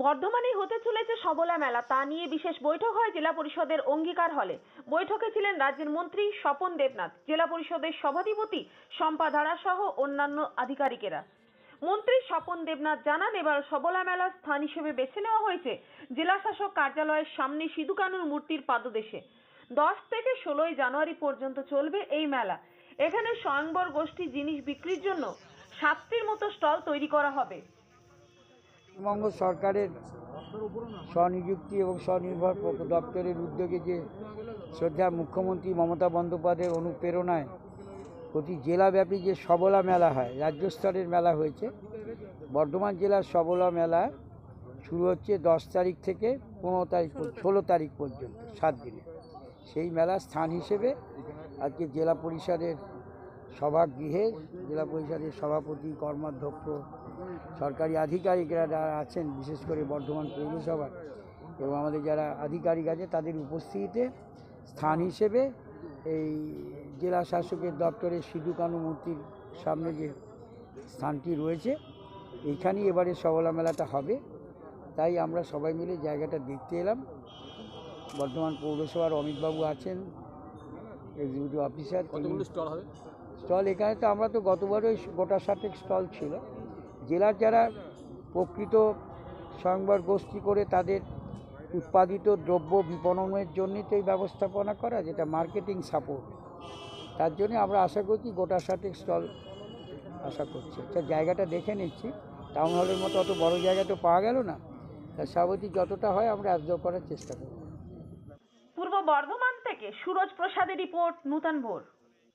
বর্ধমানেই হতে চলেছে সবলা মেলা। তা নিয়ে বিশেষ বৈঠক হয় জেলা পরিষদের অঙ্গীকার হলে। বৈঠকে ছিলেন রাজ্যের মন্ত্রী স্বপন দেবনাথ, জেলা পরিষদের সভাধিপতি শম্পা ধারা সহ অন্যান্য আধিকারিকেরা। মন্ত্রী স্বপন দেবনাথ জানান, এবার সবলা মেলার স্থান হিসেবে বেছে নেওয়া হয়েছে জেলা শাসক কার্যালয়ের সামনে সিধু কানুর মূর্তির পাদদেশে। দশ থেকে ষোলোই জানুয়ারি পর্যন্ত চলবে এই মেলা। এখানে স্বয়ংবর গোষ্ঠী জিনিস বিক্রির জন্য সাতটির মতো স্টল তৈরি করা হবে। পশ্চিমবঙ্গ সরকারের স্বনিযুক্তি এবং স্বনির্ভর দপ্তরের উদ্যোগে যে শ্রদ্ধা মুখ্যমন্ত্রী মমতা বন্দ্যোপাধ্যায়ের অনুপ্রেরণায় প্রতি জেলাব্যাপী যে সবলা মেলা হয়, রাজ্য স্তরের মেলা হয়েছে, বর্ধমান জেলার সবলা মেলা শুরু হচ্ছে দশ তারিখ থেকে পনেরো তারিখ ষোলো তারিখ পর্যন্ত, সাত দিনে। সেই মেলা স্থান হিসেবে আজকে জেলা পরিষদের সভাগৃহে জেলা পরিষদের সভাপতি কর্মাধ্যক্ষ সরকারি আধিকারিকরা যারা আছেন বিশেষ করে বর্ধমান পৌরসভার এবং আমাদের যারা আধিকারিক আছে তাদের উপস্থিতিতে স্থান হিসেবে এই জেলা শাসকের দপ্তরে সিধু কানু মূর্তির সামনে যে স্থানটি রয়েছে এইখানেই এবারে সবলা মেলাটা হবে। তাই আমরা সবাই মিলে জায়গাটা দেখতে এলাম। বর্ধমান পৌরসভার অমিতবাবু আছেন এক্সিকিউটিভ অফিসার কতগুলো স্টল হবে? স্টল, এখানে তো আমরা তো গতবারও গোটা ষাটেক স্টল ছিল। জেলার যারা প্রকৃত স্বয়ংবর গোষ্ঠী করে তাদের উৎপাদিত দ্রব্য বিপণনের জন্যই তো এই ব্যবস্থাপনা করা, যেটা মার্কেটিং সাপোর্ট। তার জন্য আমরা আশা করছি গোটা ষাটেক স্টল আশা করছি। আচ্ছা জায়গাটা দেখে নিচ্ছি। টাউন হলের মতো অত বড় জায়গা তো পাওয়া গেল না। তা স্বাভাবিক যতটা হয় আমরা অ্যাবজর্ব করার চেষ্টা করব। পূর্ব বর্ধমান থেকে সুরজ প্রসাদের রিপোর্ট, নূতন ভোর।